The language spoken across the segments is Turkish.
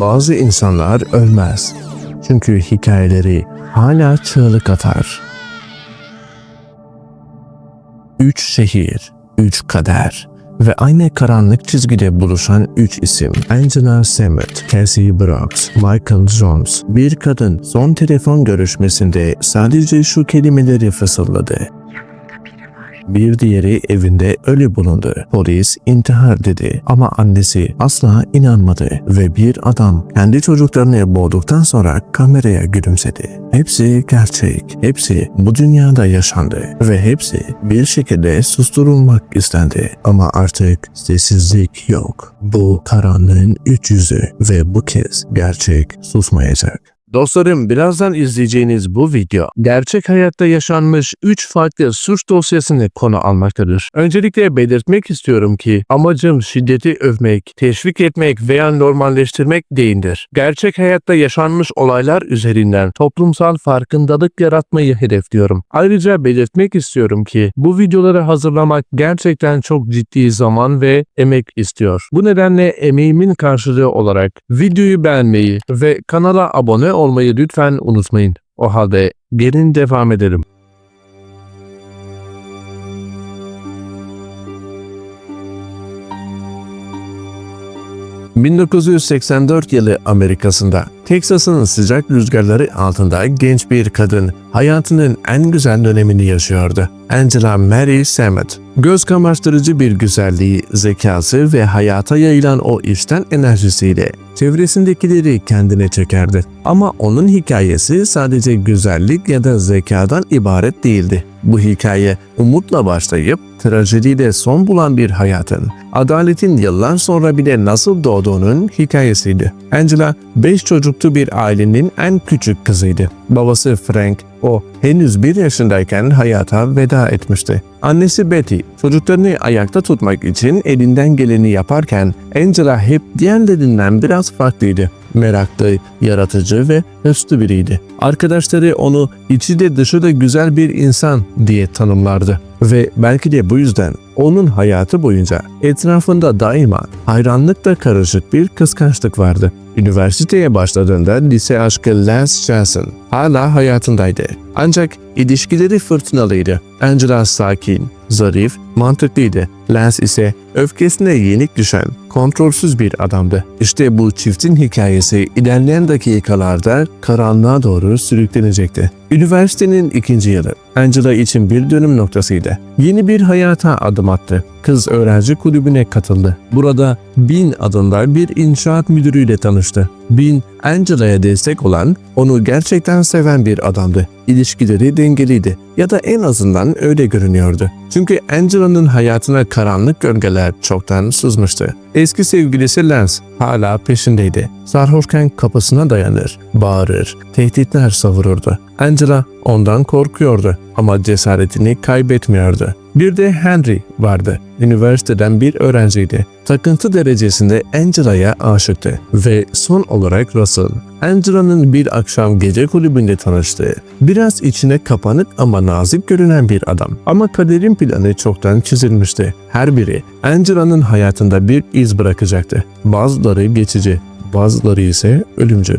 Bazı insanlar ölmez. Çünkü hikayeleri hala çığlık atar. Üç şehir, üç kader ve aynı karanlık çizgide buluşan üç isim. Angela Sammet, Cassie Brooks, Michael Jones. Bir kadın son telefon görüşmesinde sadece şu kelimeleri fısıldadı. Bir diğeri evinde ölü bulundu. Polis intihar dedi ama annesi asla inanmadı ve bir adam kendi çocuklarını boğduktan sonra kameraya gülümsedi. Hepsi gerçek, hepsi bu dünyada yaşandı ve hepsi bir şekilde susturulmak istendi. Ama artık sessizlik yok. Bu karanlığın üç yüzü ve bu kez gerçek susmayacak. Dostlarım birazdan izleyeceğiniz bu video gerçek hayatta yaşanmış 3 farklı suç dosyasını konu almaktadır. Öncelikle belirtmek istiyorum ki amacım şiddeti övmek, teşvik etmek veya normalleştirmek değildir. Gerçek hayatta yaşanmış olaylar üzerinden toplumsal farkındalık yaratmayı hedefliyorum. Ayrıca belirtmek istiyorum ki bu videoları hazırlamak gerçekten çok ciddi zaman ve emek istiyor. Bu nedenle emeğimin karşılığı olarak videoyu beğenmeyi ve kanala abone olmayı lütfen unutmayın. O halde gelin devam edelim. ...1984 yılı Amerika'sında Teksas'ın sıcak rüzgarları altında genç bir kadın hayatının en güzel dönemini yaşıyordu. Angela Mary Sammet. Göz kamaştırıcı bir güzelliği, zekası ve hayata yayılan o içten enerjisiyle çevresindekileri kendine çekerdi. Ama onun hikayesi sadece güzellik ya da zekadan ibaret değildi. Bu hikaye umutla başlayıp trajediyle son bulan bir hayatın, adaletin yıllar sonra bile nasıl doğduğunun hikayesiydi. Angela 5 çocuklu bir ailenin en küçük kızıydı. Babası Frank o henüz bir yaşındayken hayata veda etmişti. Annesi Betty çocuklarını ayakta tutmak için elinden geleni yaparken Angela hep diğerlerinden biraz farklıydı. Meraklı, yaratıcı ve hırslı biriydi. Arkadaşları onu içi de dışı da güzel bir insan diye tanımlardı. Ve belki de bu yüzden onun hayatı boyunca etrafında daima hayranlıkla karışık bir kıskançlık vardı. Üniversiteye başladığında lise aşkı Lance Johnson hala hayatındaydı. Ancak ilişkileri fırtınalıydı. Angela sakin, zarif, mantıklıydı. Lance ise öfkesine yenik düşen, kontrolsüz bir adamdı. İşte bu çiftin hikayesi ilerleyen dakikalarda karanlığa doğru sürüklenecekti. Üniversitenin ikinci yılı Angela için bir dönüm noktasıydı. Yeni bir hayata adım attı. Kız öğrenci kulübüne katıldı. Burada Bin adında bir inşaat müdürüyle tanıştı. Bin, Angela'ya destek olan, onu gerçekten seven bir adamdı. İlişkileri dengeliydi ya da en azından öyle görünüyordu. Çünkü Angela'nın hayatına karanlık gölgeler çoktan sızmıştı. Eski sevgilisi Lance hala peşindeydi. Sarhoşken kapısına dayanır, bağırır, tehditler savururdu. Angela ondan korkuyordu ama cesaretini kaybetmiyordu. Bir de Henry vardı. Üniversiteden bir öğrenciydi. Takıntı derecesinde Angela'ya aşıktı ve son olarak Russell. Angela'nın bir akşam gece kulübünde tanıştığı, biraz içine kapanık ama nazik görünen bir adam. Ama kaderin planı çoktan çizilmişti. Her biri Angela'nın hayatında bir iz bırakacaktı. Bazıları geçici, bazıları ise ölümcül.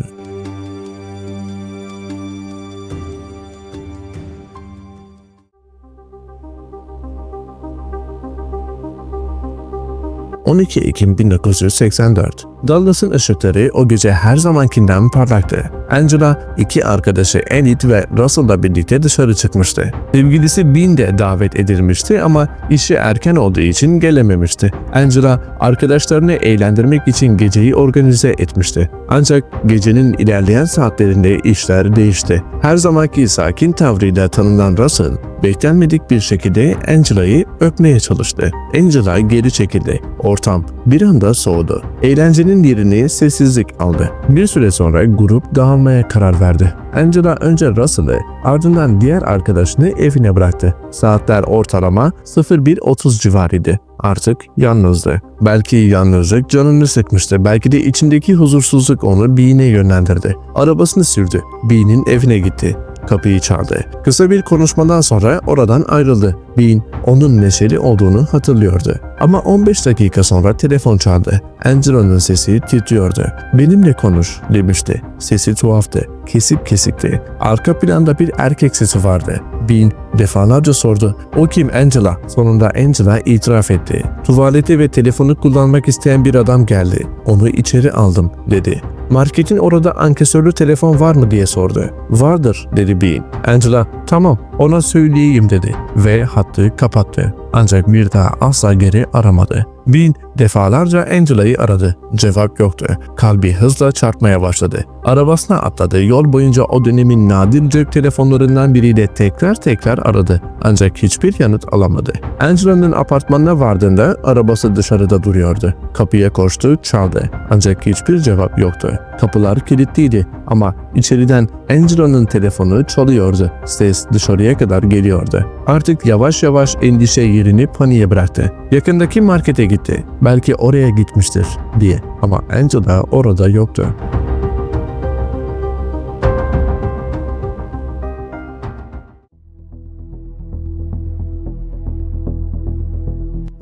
...12 Ekim 1984. Dallas'ın ışıkları o gece her zamankinden parlaktı. Angela, iki arkadaşı Enid ve Russell'la birlikte dışarı çıkmıştı. Sevgilisi Bean de davet edilmişti ama işi erken olduğu için gelememişti. Angela, arkadaşlarını eğlendirmek için geceyi organize etmişti. Ancak gecenin ilerleyen saatlerinde işler değişti. Her zamanki sakin tavrıyla tanınan Russell, beklenmedik bir şekilde Angela'yı öpmeye çalıştı. Angela geri çekildi. Ortam bir anda soğudu. Eğlencenin yerini sessizlik aldı. Bir süre sonra grup dağılmaya karar verdi. Angela önce Russell'ı ardından diğer arkadaşını evine bıraktı. Saatler ortalama 01.30 civarıydı. artık yalnızdı. Belki yalnızlık canını sıkmıştı. Belki de içindeki huzursuzluk onu Bean'e yönlendirdi. Arabasını sürdü. Bean'in evine gitti. Kapıyı çaldı. Kısa bir konuşmadan sonra oradan ayrıldı. Bean onun neşeli olduğunu hatırlıyordu. Ama 15 dakika sonra telefon çaldı. Angela'nın sesi titriyordu. Benimle konuş demişti. Sesi tuhaftı. Kesik kesikti. Arka planda bir erkek sesi vardı. Bean defalarca sordu. O kim Angela? Sonunda Angela itiraf etti. Tuvaleti ve telefonu kullanmak isteyen bir adam geldi. Onu içeri aldım dedi. Marketin orada ankesörlü telefon var mı diye sordu. Vardır dedi Bean. Angela tamam ona söyleyeyim dedi ve hattı kapattı. Ancak bir daha asla geri aramadı. Bean defalarca Angela'yı aradı. Cevap yoktu. Kalbi hızla çarpmaya başladı. Arabasına atladı. Yol boyunca o dönemin nadir cep telefonlarından biriyle tekrar tekrar aradı. Ancak hiçbir yanıt alamadı. Angela'nın apartmanına vardığında arabası dışarıda duruyordu. Kapıya koştu, çaldı. Ancak hiçbir cevap yoktu. Kapılar kilitliydi ama içeriden Angela'nın telefonu çalıyordu. Ses dışarıya kadar geliyordu. Artık yavaş yavaş endişe yerini paniğe bıraktı. Yakındaki markete gitti. Belki oraya gitmiştir diye. Ama Angela orada yoktu.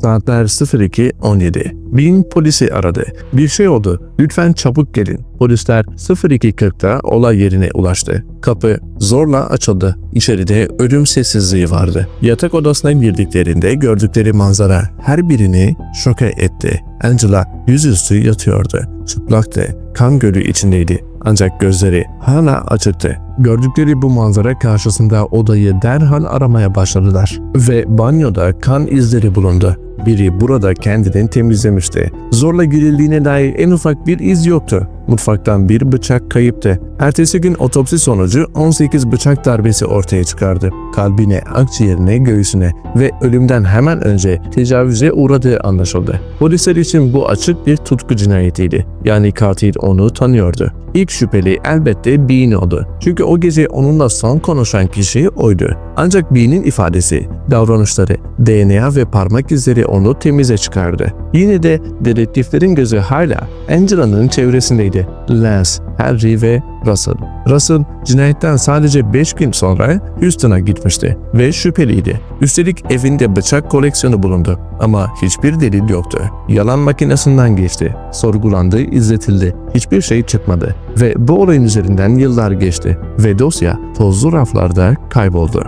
Saatler 02.17. Bin polisi aradı. Bir şey oldu. Lütfen çabuk gelin. Polisler 02.40'da olay yerine ulaştı. Kapı zorla açıldı. İçeride ölüm sessizliği vardı. Yatak odasına girdiklerinde gördükleri manzara her birini şoke etti. Angela yüzüstü yatıyordu. Çıplaktı. Kan gölü içindeydi. Ancak gözleri hala açıktı. Gördükleri bu manzara karşısında odayı derhal aramaya başladılar. Ve banyoda kan izleri bulundu. Biri burada kendini temizlemişti. Zorla girildiğine dair en ufak bir iz yoktu. Mutfaktan bir bıçak kayıptı. Ertesi gün otopsi sonucu 18 bıçak darbesi ortaya çıkardı. Kalbine, akciğerine, göğsüne ve ölümden hemen önce tecavüze uğradığı anlaşıldı. Polisler için bu açık bir tutku cinayetiydi. Yani katil onu tanıyordu. İlk şüpheli elbette Bean oldu. Çünkü o gece onunla son konuşan kişi oydu. Ancak Bean'in ifadesi, davranışları, DNA ve parmak izleri onu temize çıkardı. Yine de dedektiflerin gözü hala Angela'nın çevresindeydi. Lance, Harry ve Russell. Russell cinayetten sadece 5 gün sonra Houston'a gitmişti ve şüpheliydi. Üstelik evinde bıçak koleksiyonu bulundu ama hiçbir delil yoktu. Yalan makinesinden geçti, sorgulandı, izletildi. Hiçbir şey çıkmadı ve bu olayın üzerinden yıllar geçti ve dosya tozlu raflarda kayboldu.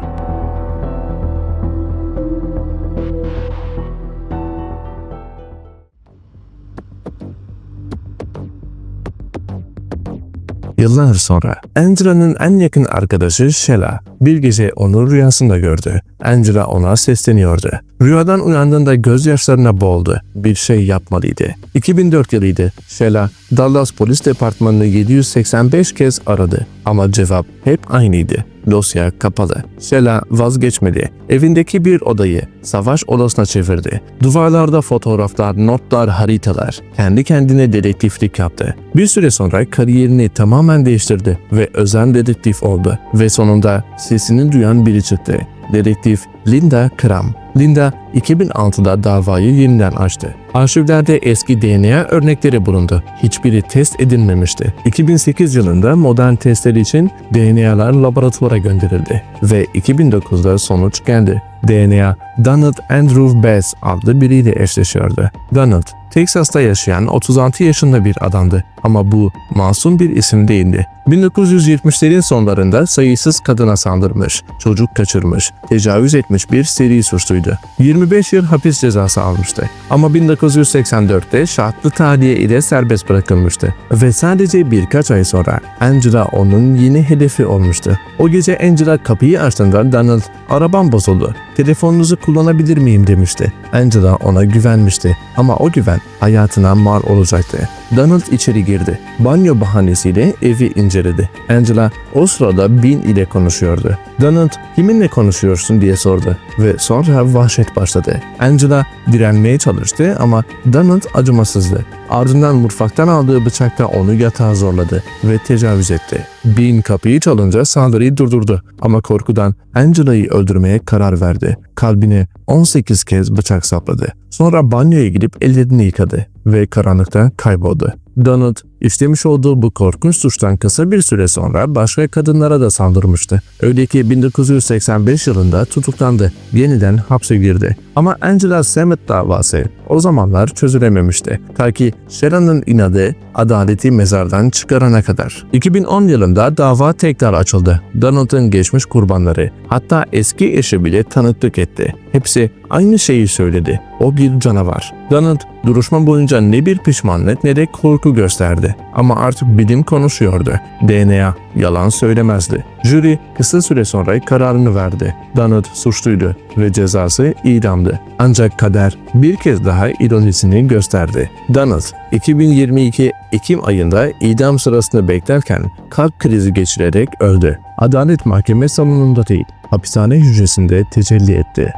Yıllar sonra Angela'nın en yakın arkadaşı Sheila bir gece onu rüyasında gördü. Angela ona sesleniyordu. Rüyadan uyandığında gözyaşlarına boğuldu. Bir şey yapmalıydı. 2004 yılıydı. Sheila Dallas Polis Departmanı'nı 785 kez aradı ama cevap hep aynıydı. Dosya kapalı. Sheila vazgeçmedi. Evindeki bir odayı savaş odasına çevirdi. Duvarlarda fotoğraflar, notlar, haritalar. Kendi kendine dedektiflik yaptı. Bir süre sonra kariyerini tamamen değiştirdi ve özel dedektif oldu. Ve sonunda sesini duyan biri çıktı. Dedektif Linda Kram. Linda 2006'da davayı yeniden açtı. Arşivlerde eski DNA örnekleri bulundu. Hiçbiri test edilmemişti. 2008 yılında modern testler için DNA'lar laboratuvara gönderildi ve 2009'da sonuç geldi. DNA, Donald Andrew Bass adlı biriyle eşleşiyordu. Donald, Texas'ta yaşayan 36 yaşında bir adamdı ama bu masum bir isim değildi. 1970'lerin sonlarında sayısız kadına saldırmış, çocuk kaçırmış, tecavüz etmiş bir seri suçluydu. 25 yıl hapis cezası almıştı. Ama 1984'te şartlı tahliye ile serbest bırakılmıştı. Ve sadece birkaç ay sonra Angela onun yeni hedefi olmuştu. O gece Angela kapıyı açtığında Donald, arabam bozuldu, telefonunuzu kullanabilir miyim demişti. Angela ona güvenmişti ama o güven hayatına mal olacaktı. Donald içeri girdi. Banyo bahanesiyle evi inceledi. Angela o sırada Bean ile konuşuyordu. Donald kiminle konuşuyorsun diye sordu ve sonra vahşet başladı. Angela direnmeye çalıştı ama Donald acımasızdı. Ardından mutfaktan aldığı bıçakla onu yatağa zorladı ve tecavüz etti. Bean kapıyı çalınca saldırıyı durdurdu ama korkudan Angela'yı öldürmeye karar verdi. Kalbine 18 kez bıçak sapladı. Sonra banyoya gidip ellerini yıkadı ve karanlıkta kayboldu. Donald işlemiş olduğu bu korkunç suçtan kısa bir süre sonra başka kadınlara da saldırmıştı. Öyle ki 1985 yılında tutuklandı. Yeniden hapse girdi. Ama Angela Sammet davası o zamanlar çözülememişti. Ta ki Sharon'ın inadı adaleti mezardan çıkarana kadar. 2010 yılında dava tekrar açıldı. Donald'ın geçmiş kurbanları hatta eski eşi bile tanıklık etti. Hepsi aynı şeyi söyledi. O bir canavar. Donald duruşma boyunca ne bir pişmanlık ne de korku gösterdi. Ama artık bilim konuşuyordu. DNA yalan söylemezdi. Jüri kısa süre sonra kararını verdi. Donald suçluydu ve cezası idamdı. Ancak kader bir kez daha ironisini gösterdi. Donald 2022 Ekim ayında idam sırasını beklerken kalp krizi geçirerek öldü. Adalet mahkeme salonunda değil, hapishane hücresinde tecelli etti.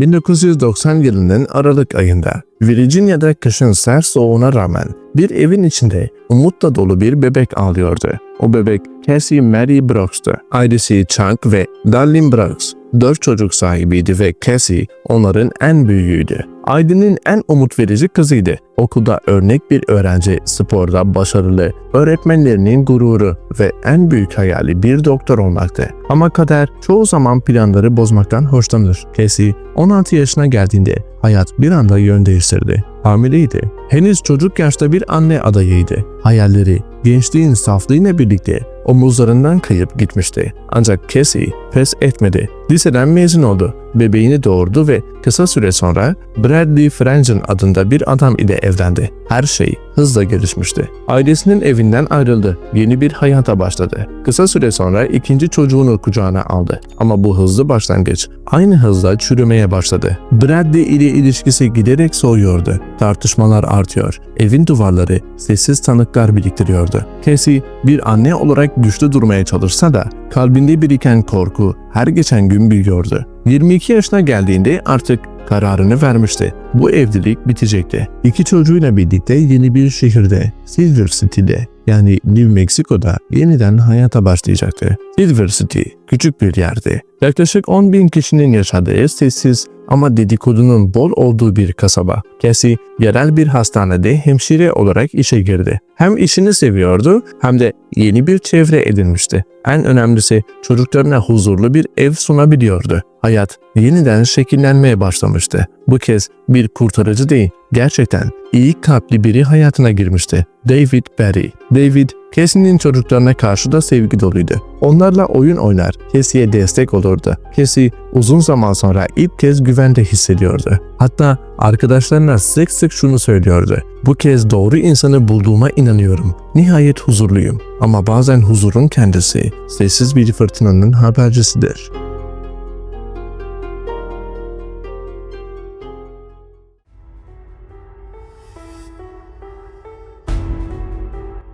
...1990 yılının Aralık ayında Virginia'da kışın sert soğuğuna rağmen bir evin içinde umutla dolu bir bebek ağlıyordu. O bebek Cassie Mary Brooks'tu. Ailesi Chuck ve Darlene Brooks dört çocuk sahibiydi ve Cassie onların en büyüğüydü. Ailenin en umut verici kızıydı. Okulda örnek bir öğrenci, sporda başarılı, öğretmenlerinin gururu ve en büyük hayali bir doktor olmaktı. Ama kader çoğu zaman planları bozmaktan hoşlanır. Cassie 16 yaşına geldiğinde hayat bir anda yön değiştirdi. Hamileydi. Henüz çocuk yaşta bir anne adayıydı. Hayalleri, gençliğin saflığıyla birlikte omuzlarından kayıp gitmişti. Ancak Cassie pes etmedi. Liseden mezun oldu. Bebeğini doğurdu ve kısa süre sonra Bradley Franzen adında bir adam ile evlendi. Her şey hızla gelişmişti. Ailesinin evinden ayrıldı. Yeni bir hayata başladı. Kısa süre sonra ikinci çocuğunu kucağına aldı. Ama bu hızlı başlangıç aynı hızla çürümeye başladı. Bradley ile ilişkisi giderek soğuyordu. Tartışmalar artıyor. Evin duvarları sessiz tanıklar biriktiriyordu. Cassie bir anne olarak güçlü durmaya çalışsa da kalbinde biriken korku her geçen gün büyüyordu. 22 yaşına geldiğinde artık kararını vermişti. Bu evlilik bitecekti. İki çocuğuyla birlikte yeni bir şehirde, Silver City'de yani New Mexico'da yeniden hayata başlayacaktı. Silver City küçük bir yerdi. Yaklaşık 10 bin kişinin yaşadığı sessiz ama dedikodunun bol olduğu bir kasaba. Cassie yerel bir hastanede hemşire olarak işe girdi. Hem işini seviyordu hem de yeni bir çevre edinmişti. En önemlisi çocuklarına huzurlu bir ev sunabiliyordu. Hayat yeniden şekillenmeye başlamıştı. Bu kez bir kurtarıcı değil, gerçekten iyi kalpli biri hayatına girmişti. David Barry. David, Cassie'nin çocuklarına karşı da sevgi doluydu. Onlarla oyun oynar, Cassie'ye destek olurdu. Cassie uzun zaman sonra ilk kez güvende hissediyordu. Hatta arkadaşlarına sık sık şunu söylüyordu. Bu kez doğru insanı bulduğuma inanıyorum. Nihayet huzurluyum. Ama bazen huzurun kendisi sessiz bir fırtınanın habercisidir.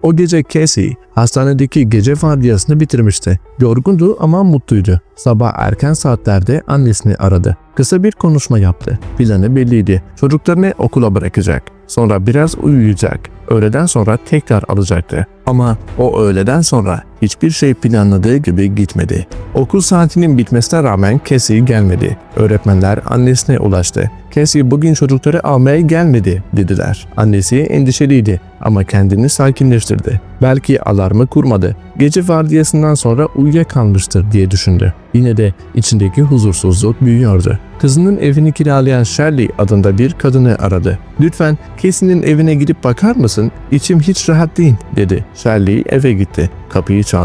O gece Casey hastanedeki gece vardiyasını bitirmişti. Yorgundu ama mutluydu. Sabah erken saatlerde annesini aradı. Kısa bir konuşma yaptı. Planı belliydi. Çocuklarını okula bırakacak. Sonra biraz uyuyacak. Öğleden sonra tekrar alacaktı. Ama o öğleden sonra hiçbir şey planladığı gibi gitmedi. Okul saatinin bitmesine rağmen Cassie gelmedi. Öğretmenler annesine ulaştı. Cassie bugün çocukları almaya gelmedi dediler. Annesi endişeliydi ama kendini sakinleştirdi. Belki alarmı kurmadı. Gece vardiyasından sonra uyuyakalmıştır diye düşündü. Yine de içindeki huzursuzluk büyüyordu. Kızının evini kiralayan Shirley adında bir kadını aradı. Lütfen Cassie'nin evine gidip bakar mısın? İçim hiç rahat değil dedi. Shirley eve gitti. Kapıyı çaldı.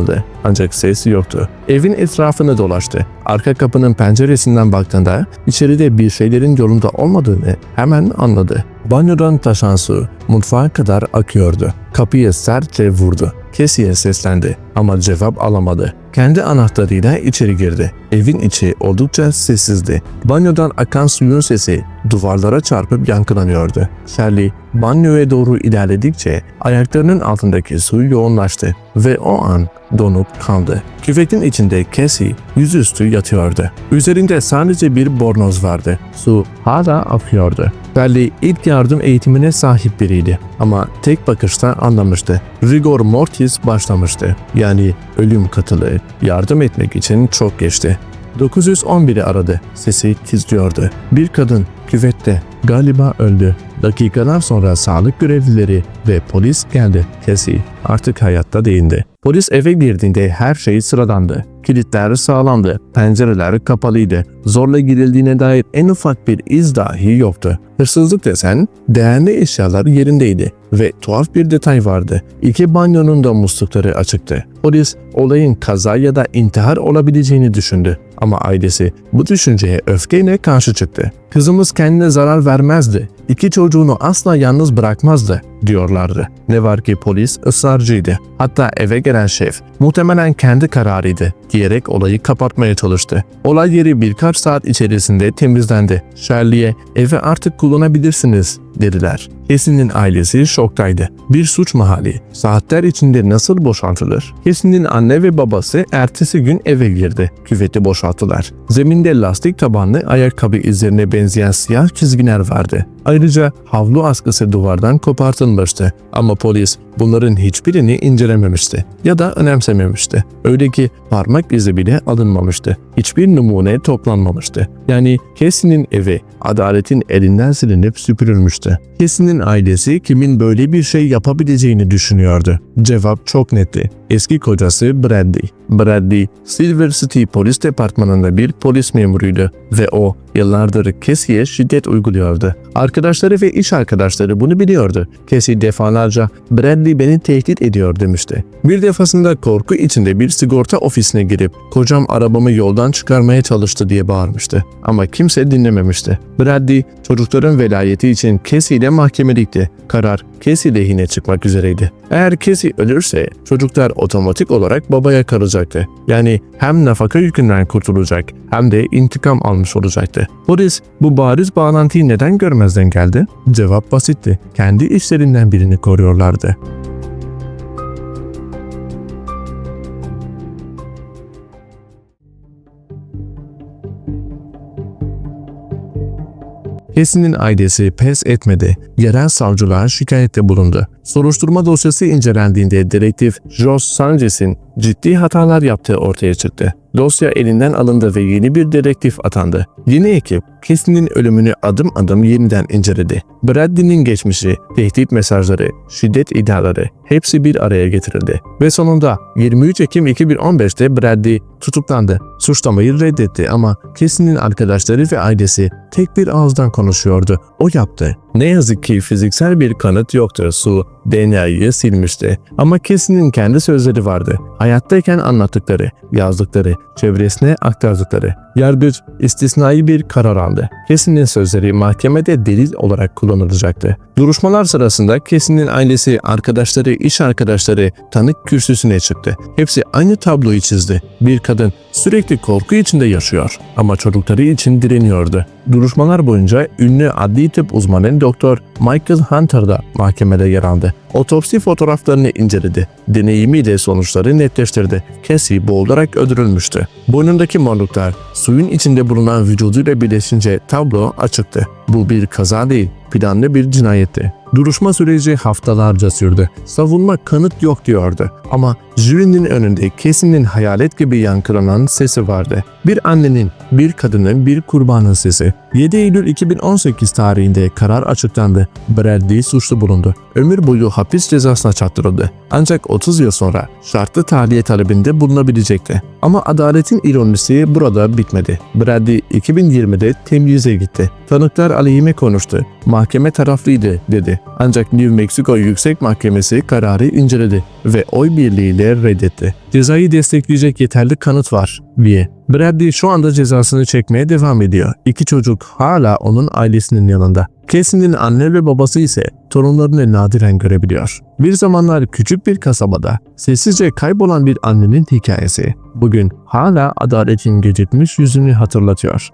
Ancak ses yoktu. Evin etrafını dolaştı. Arka kapının penceresinden baktığında içeride bir şeylerin yolunda olmadığını hemen anladı. Banyodan taşan su mutfağa kadar akıyordu. Kapıyı sertçe vurdu. Kesiye seslendi ama cevap alamadı. Kendi anahtarıyla içeri girdi. Evin içi oldukça sessizdi. Banyodan akan suyun sesi duvarlara çarpıp yankılanıyordu. Shirley banyoya doğru ilerledikçe ayaklarının altındaki su yoğunlaştı ve o an donup kaldı. Küvetin içinde Cassie yüzüstü yatıyordu. Üzerinde sadece bir bornoz vardı. Su hala akıyordu. Belli ilk yardım eğitimine sahip biriydi ama tek bakışta anlamıştı. Rigor mortis başlamıştı. Yani ölüm katılı yardım etmek için çok geçti. 911'i aradı. Sesi titriyordu. Bir kadın küvette galiba öldü. Dakikalar sonra sağlık görevlileri ve polis geldi. Cassie artık hayatta değildi. Polis eve girdiğinde her şey sıradandı. Kilitler sağlamdı, pencereler kapalıydı. Zorla girildiğine dair en ufak bir iz dahi yoktu. Hırsızlık desen değerli eşyalar yerindeydi ve tuhaf bir detay vardı. İki banyonun da muslukları açıktı. Polis olayın kaza ya da intihar olabileceğini düşündü. Ama ailesi bu düşünceye öfkeyle karşı çıktı. Kızımız kendine zarar vermezdi. İki çocuğunu asla yalnız bırakmazdı diyorlardı. Ne var ki polis ısrarcıydı. Hatta eve gelen şef muhtemelen kendi kararıydı diyerek olayı kapatmaya çalıştı. Olay yeri birkaç saat içerisinde temizlendi. Shirley'e evi artık kullanabilirsiniz dediler. Kesin'in ailesi şoktaydı. Bir suç mahalli saatler içinde nasıl boşaltılır? Kesin'in anne ve babası ertesi gün eve girdi. Küveti boşalttılar. Zeminde lastik tabanlı ayakkabı izlerine benzeyen siyah çizgiler vardı. Ayrıca havlu askısı duvardan kopartılmıştı. Ama polis bunların hiçbirini incelememişti ya da önemsememişti. Öyle ki parmak izi bile alınmamıştı. Hiçbir numune toplanmamıştı. Yani Casey'nin evi adaletin elinden silinip süpürülmüştü. Casey'nin ailesi kimin böyle bir şey yapabileceğini düşünüyordu. Cevap çok netti. Eski kocası Bradley. Bradley, Silver City Polis Departmanı'nda bir polis memuruydu ve o yıllardır Casey'e şiddet uyguluyordu. Arkadaşları ve iş arkadaşları bunu biliyordu. Casey defalarca Bradley beni tehdit ediyor demişti. Bir defasında korku içinde bir sigorta ofisine girip kocam arabamı yoldan çıkarmaya çalıştı diye bağırmıştı. Ama kimse dinlememişti. Bradley çocukların velayeti için Casey ile mahkemelikti. Karar Casey lehine çıkmak üzereydi. Eğer Casey ölürse çocuklar otomatik olarak babaya kalacaktı. Yani hem nafaka yükünden kurtulacak hem de intikam almış olacaktı. Polis bu bariz bağlantıyı neden görmezden geldi? Cevap basitti. Kendi işlerinden birini koruyorlardı. Casey'nin ailesi pes etmedi. Yerel savcılığa şikayette bulundu. Soruşturma dosyası incelendiğinde dedektif Jos Sanchez'in ciddi hatalar yaptığı ortaya çıktı. Dosya elinden alındı ve yeni bir dedektif atandı. Yeni ekip Casey'nin ölümünü adım adım yeniden inceledi. Bradley'nin geçmişi, tehdit mesajları, şiddet iddiaları hepsi bir araya getirildi. Ve sonunda 23 Ekim 2015'te Bradley tutuklandı. Suçlamayı reddetti ama Casey'nin arkadaşları ve ailesi tek bir ağızdan konuşuyordu. O yaptı. Ne yazık ki fiziksel bir kanıt yoktu. Su DNA'yı silmişti. Ama Casey'nin kendi sözleri vardı. Hayattayken anlattıkları, yazdıkları, çevresine aktardıkları. Yargıç istisnai bir karar aldı. Casey'nin sözleri mahkemede delil olarak kullanılacaktı. Duruşmalar sırasında Casey'nin ailesi, arkadaşları, iş arkadaşları tanık kürsüsüne çıktı. Hepsi aynı tabloyu çizdi. Bir kadın sürekli korku içinde yaşıyor ama çocukları için direniyordu. Duruşmalar boyunca ünlü adli tıp uzmanı Dr. Michael Hunter da mahkemede yer aldı. Otopsi fotoğraflarını inceledi. Deneyimiyle sonuçları netleştirdi. Casey boğularak öldürülmüştü. Boynundaki morluklar suyun içinde bulunan vücuduyla birleşince tablo açıktı. Bu bir kaza değil, planlı bir cinayetti. Duruşma süreci haftalarca sürdü. Savunma kanıt yok diyordu. Ama jürinin önünde Casey'nin hayalet gibi yankılanan sesi vardı. Bir annenin, bir kadının, bir kurbanın sesi. 7 Eylül 2018 tarihinde karar açıklandı. Bradley suçlu bulundu. Ömür boyu hapis cezasına çarptırıldı. Ancak 30 yıl sonra şartlı tahliye talebinde bulunabilecekti. Ama adaletin ironisi burada bitmedi. Bradley 2020'de temyize gitti. Tanıklar aleyhime konuştu. Mahkeme taraflıydı dedi. Ancak New Mexico Yüksek Mahkemesi kararı inceledi ve oy birliğiyle reddetti. Cezayı destekleyecek yeterli kanıt var diye. Bradley şu anda cezasını çekmeye devam ediyor. İki çocuk hala onun ailesinin yanında. Casey'nin anne ve babası ise torunlarını nadiren görebiliyor. Bir zamanlar küçük bir kasabada sessizce kaybolan bir annenin hikayesi bugün hala adaletin gecikmiş yüzünü hatırlatıyor.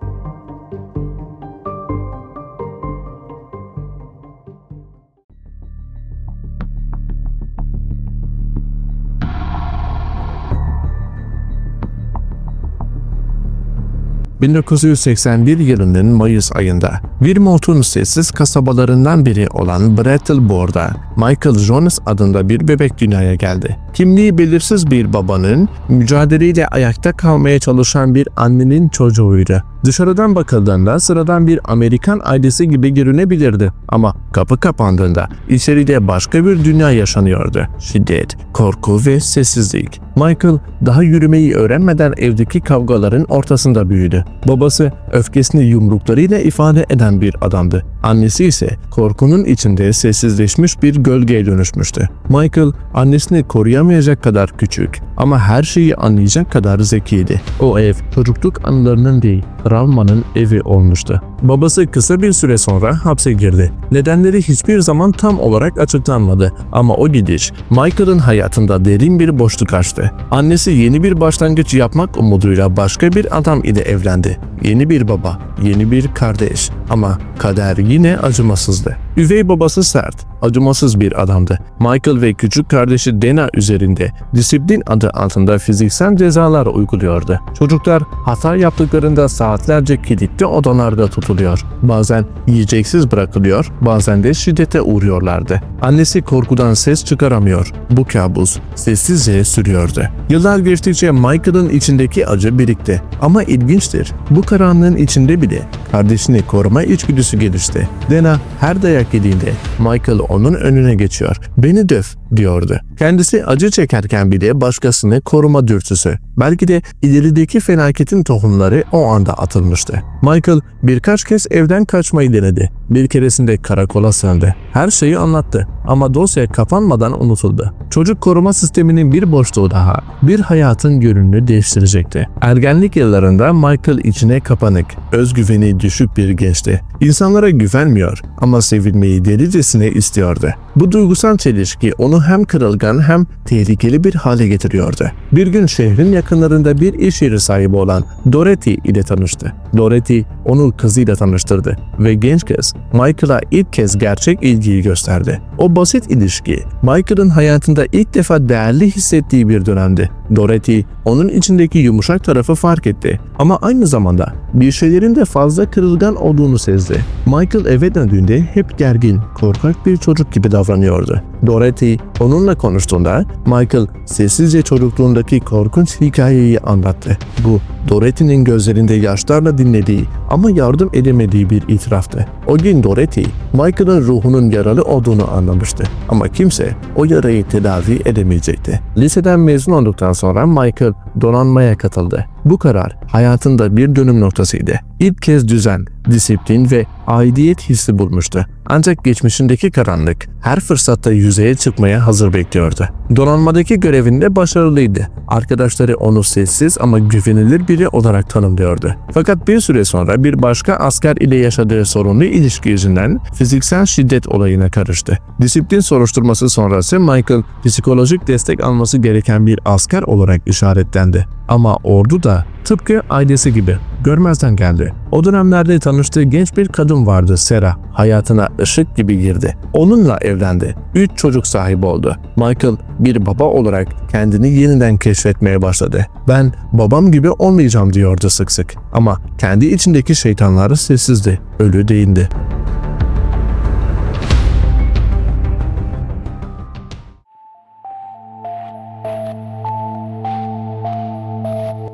1981 yılının Mayıs ayında Vermont'un sessiz kasabalarından biri olan Brattleboro'da Michael Jonas adında bir bebek dünyaya geldi. Kimliği belirsiz bir babanın mücadeleyle ayakta kalmaya çalışan bir annenin çocuğuydu. Dışarıdan bakıldığında sıradan bir Amerikan ailesi gibi görünebilirdi ama kapı kapandığında içeride başka bir dünya yaşanıyordu. Şiddet, korku ve sessizlik. Michael daha yürümeyi öğrenmeden evdeki kavgaların ortasında büyüdü. Babası öfkesini yumruklarıyla ifade eden bir adamdı. Annesi ise korkunun içinde sessizleşmiş bir gölgeye dönüşmüştü. Michael annesini koruyamayacak kadar küçük ama her şeyi anlayacak kadar zekiydi. O ev çocukluk anılarının değil, travmanın evi olmuştu. Babası kısa bir süre sonra hapse girdi. Nedenleri hiçbir zaman tam olarak açıklanmadı ama o gidiş Michael'ın hayatında derin bir boşluk açtı. Annesi yeni bir başlangıç yapmak umuduyla başka bir adam ile evlendi. Yeni bir baba, yeni bir kardeş ama kader yine acımasızdı. Üvey babası sert, acımasız bir adamdı. Michael ve küçük kardeşi Dana üzerinde disiplin adı altında fiziksel cezalar uyguluyordu. Çocuklar hata yaptıklarında saatlerce kilitli odalarda tutuluyor. Bazen yiyeceksiz bırakılıyor, bazen de şiddete uğruyorlardı. Annesi korkudan ses çıkaramıyor. Bu kabus sessizce sürüyordu. Yıllar geçtikçe Michael'ın içindeki acı birikti. Ama ilginçtir, bu karanlığın içinde bile kardeşini koruma içgüdüsü gelişti. Dana her dayak yediğinde Michael onun önüne geçiyor. Beni döv diyordu. Kendisi acı çekerken bile başkasını koruma dürtüsü. Belki de ilerideki felaketin tohumları o anda atılmıştı. Michael birkaç kez evden kaçmayı denedi. Bir keresinde karakola sığındı. Her şeyi anlattı ama dosya kapanmadan unutuldu. Çocuk koruma sisteminin bir boşluğu daha bir hayatın yönünü değiştirecekti. Ergenlik yıllarında Michael içine kapanık, özgüveni düşük bir gençti. İnsanlara güvenmiyor ama sevilmeyi delicesine istiyordu. Bu duygusal çelişki onu hem kırılgan hem tehlikeli bir hale getiriyordu. Bir gün şehrin yakınlarında bir iş yeri sahibi olan Dorothy ile tanıştı. Dorothy onu kızıyla tanıştırdı ve genç kız Michael'a ilk kez gerçek ilgiyi gösterdi. O basit ilişki Michael'ın hayatında ilk defa değerli hissettiği bir dönemdi. Dorothy onun içindeki yumuşak tarafı fark etti ama aynı zamanda bir şeylerin de fazla kırılgan olduğunu sezdi. Michael eve döndüğünde hep gergin, korkak bir çocuk gibi davranıyordu. Dorothy onunla konuştuğunda Michael sessizce çocukluğundaki korkunç hikayeyi anlattı. Bu Dorothy'nin gözlerinde yaşlarla dinlediği ama yardım edemediği bir itiraftı. O gün Dorothy, Michael'ın ruhunun yaralı olduğunu anlamıştı. Ama kimse o yarayı tedavi edemeyecekti. Liseden mezun olduktan sonra Michael donanmaya katıldı. Bu karar hayatında bir dönüm noktasıydı. İlk kez düzen, disiplin ve aidiyet hissi bulmuştu. Ancak geçmişindeki karanlık her fırsatta yüzeye çıkmaya hazır bekliyordu. Donanmadaki görevinde başarılıydı. Arkadaşları onu sessiz ama güvenilir biri olarak tanımlıyordu. Fakat bir süre sonra bir başka asker ile yaşadığı sorunlu ilişki yüzünden fiziksel şiddet olayına karıştı. Disiplin soruşturması sonrası Michael psikolojik destek alması gereken bir asker olarak işaretlendi. Ama ordu da tıpkı ailesi gibi görmezden geldi. O dönemlerde tanıştığı genç bir kadın vardı Sera. Hayatına ışık gibi girdi. Onunla evlendi. Üç çocuk sahibi oldu. Michael bir baba olarak kendini yeniden keşfetmeye başladı. Ben babam gibi olmayacağım diyordu sık sık. Ama kendi içindeki şeytanları sessizdi. Ölü değindi.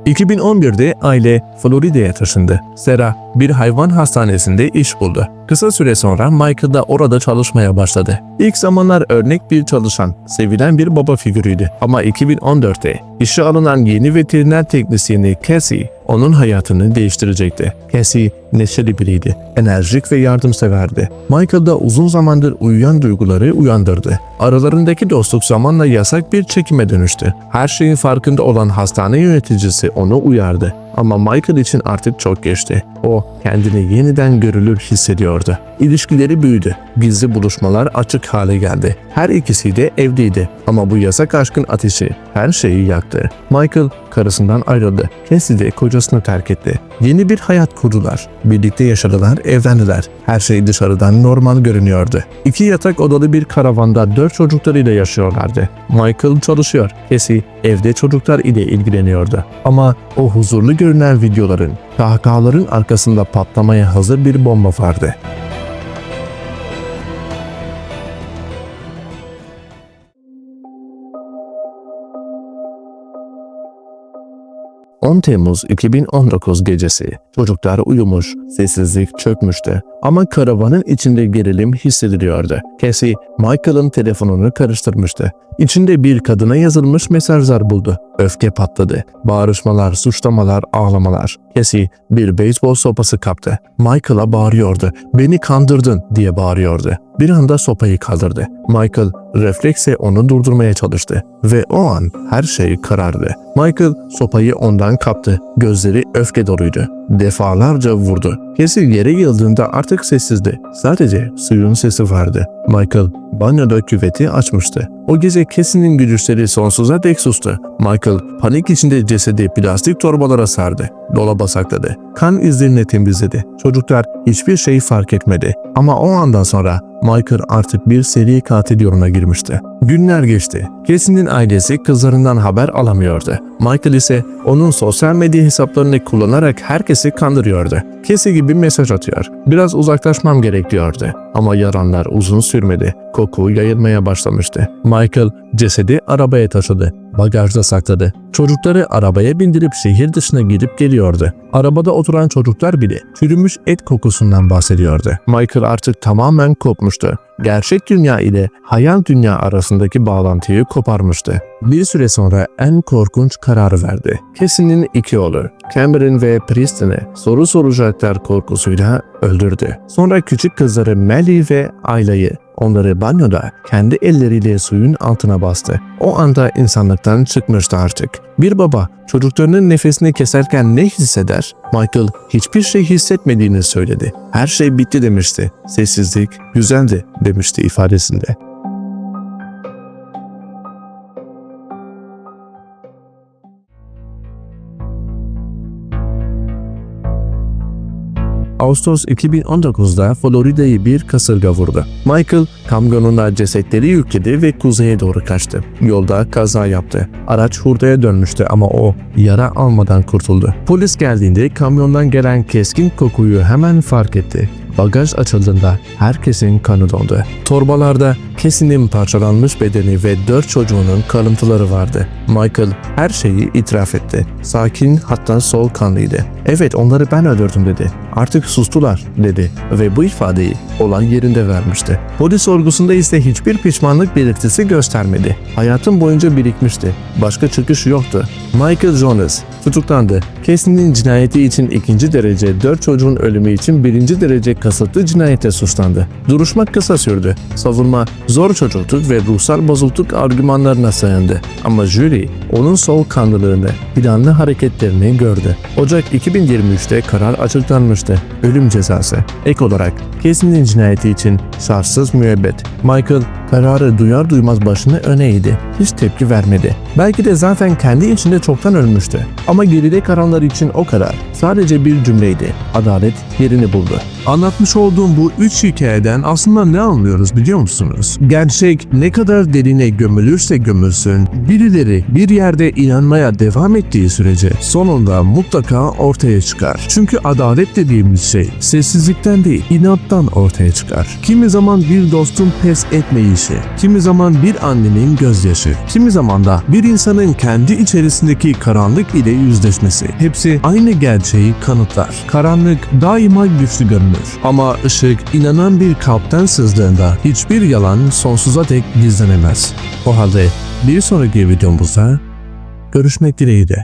...2011'de aile Florida'ya taşındı. Sera bir hayvan hastanesinde iş buldu. Kısa süre sonra Michael da orada çalışmaya başladı. İlk zamanlar örnek bir çalışan, sevilen bir baba figürüydü. Ama 2014'te işe alınan yeni veteriner teknisyeni Cassie onun hayatını değiştirecekti. Cassie neşeli biriydi, enerjik ve yardımseverdi. Michael da uzun zamandır uyuyan duyguları uyandırdı. Aralarındaki dostluk zamanla yasak bir çekime dönüştü. Her şeyin farkında olan hastane yöneticisi onu uyardı. Ama Michael için artık çok geçti. O kendini yeniden görülür hissediyordu. İlişkileri büyüdü. Gizli buluşmalar açık hale geldi. Her ikisi de evliydi. Ama bu yasak aşkın ateşi her şeyi yaktı. Michael karısından ayrıldı. Cassie de kocasını terk etti. Yeni bir hayat kurdular. Birlikte yaşadılar, evlendiler. Her şey dışarıdan normal görünüyordu. İki yatak odalı bir karavanda dört çocuklarıyla yaşıyorlardı. Michael çalışıyor. Cassie evde çocuklar ile ilgileniyordu. Ama o huzurlu görünen videoların, kahkahaların arkasında patlamaya hazır bir bomba vardı. 10 Temmuz 2019 gecesi. Çocuklar uyumuş, sessizlik çökmüştü. Ama karavanın içinde gerilim hissediliyordu. Cassie, Michael'ın telefonunu karıştırmıştı. İçinde bir kadına yazılmış mesajlar buldu. Öfke patladı. Bağırışmalar, suçlamalar, ağlamalar. Cassie bir beyzbol sopası kaptı. Michael'a bağırıyordu. Beni kandırdın diye bağırıyordu. Bir anda sopayı kaldırdı. Michael refleksle onu durdurmaya çalıştı. Ve o an her şey karardı. Michael sopayı ondan kaptı. Gözleri öfke doluydu. Defalarca vurdu. Cassie yere yıldığında artık sessizdi. Sadece suyun sesi vardı. Michael banyoda küveti açmıştı. O gece Cassie'nin gülüşleri sonsuza dek sustu. Michael panik içinde cesedi plastik torbalara sardı. Dolaba sakladı. Kan izlerini temizledi. Çocuklar hiçbir şey fark etmedi. Ama o andan sonra Michael artık bir seri katil yoluna girmişti. Günler geçti. Cassie'nin ailesi kızlarından haber alamıyordu. Michael ise onun sosyal medya hesaplarını kullanarak herkesi kandırıyordu. Cassie gibi mesaj atıyor. Biraz uzaklaşmam gerek diyordu. Ama yaranlar uzun sürmedi. Koku yayılmaya başlamıştı. Michael cesedi arabaya taşıdı. Bagajda sakladı. Çocukları arabaya bindirip şehir dışına gidip geliyordu. Arabada oturan çocuklar bile çürümüş et kokusundan bahsediyordu. Michael artık tamamen kopmuştu. Gerçek dünya ile hayal dünya arasındaki bağlantıyı koparmıştı. Bir süre sonra en korkunç kararı verdi. Cassie'nin iki oğlu, Cameron ve Pristin'i soru soracaklar korkusuyla öldürdü. Sonra küçük kızları Melly ve Ayla'yı onları banyoda kendi elleriyle suyun altına bastı. O anda insanlıktan çıkmıştı artık. Bir baba çocuklarının nefesini keserken ne hisseder? Michael hiçbir şey hissetmediğini söyledi. Her şey bitti demişti. Sessizlik güzeldi demişti ifadesinde. Ağustos 2019'da Florida'yı bir kasırga vurdu. Michael kamyonuna cesetleri yükledi ve kuzeye doğru kaçtı. Yolda kaza yaptı. Araç hurdaya dönmüştü ama o yara almadan kurtuldu. Polis geldiğinde kamyondan gelen keskin kokuyu hemen fark etti. Bagaj açıldığında herkesin kanı dondu. Torbalarda Cassie'nin parçalanmış bedeni ve dört çocuğunun kalıntıları vardı. Michael her şeyi itiraf etti. Sakin hatta soğukkanlıydı. Evet onları ben öldürdüm dedi. Artık sustular dedi ve bu ifadeyi olay yerinde vermişti. Polis sorgusunda ise hiçbir pişmanlık belirtisi göstermedi. Hayatım boyunca birikmişti. Başka çıkış yoktu. Michael Jonas tutuklandı. Cassie'nin cinayeti için ikinci derece, dört çocuğun ölümü için birinci derece kasıtlı cinayete suçlandı. Duruşma kısa sürdü. Savunma zor çocukluk ve ruhsal bozukluk argümanlarına sığındı. Ama jüri onun soğukkanlılığını, planlı hareketlerini gördü. Ocak 2023'te karar açıklanmıştı. Ölüm cezası. Ek olarak Cassie'nin cinayeti için şartsız müebbet. Michael kararı duyar duymaz başını öne eğdi. Hiç tepki vermedi. Belki de zaten kendi içinde çoktan ölmüştü. Ama geride kalanlar için o karar sadece bir cümleydi. Adalet yerini buldu. Anlatmış olduğum bu üç hikayeden aslında ne anlıyoruz biliyor musunuz? Gerçek ne kadar derine gömülürse gömülsün, birileri bir yerde inanmaya devam ettiği sürece sonunda mutlaka ortaya çıkar. Çünkü adalet dediğimiz şey sessizlikten değil, inattan ortaya çıkar. Kimi zaman bir dostun pes etmeyişi, kimi zaman bir annenin gözyaşı, kimi zaman da bir insanın kendi içerisindeki karanlık ile yüzleşmesi. Hepsi aynı gerçeği kanıtlar. Karanlık daima güçlü görünür ama ışık inanan bir kalpten sızdığında hiçbir yalan sonsuza dek gizlenemez. O halde bir sonraki videomuzda görüşmek dileğiyle.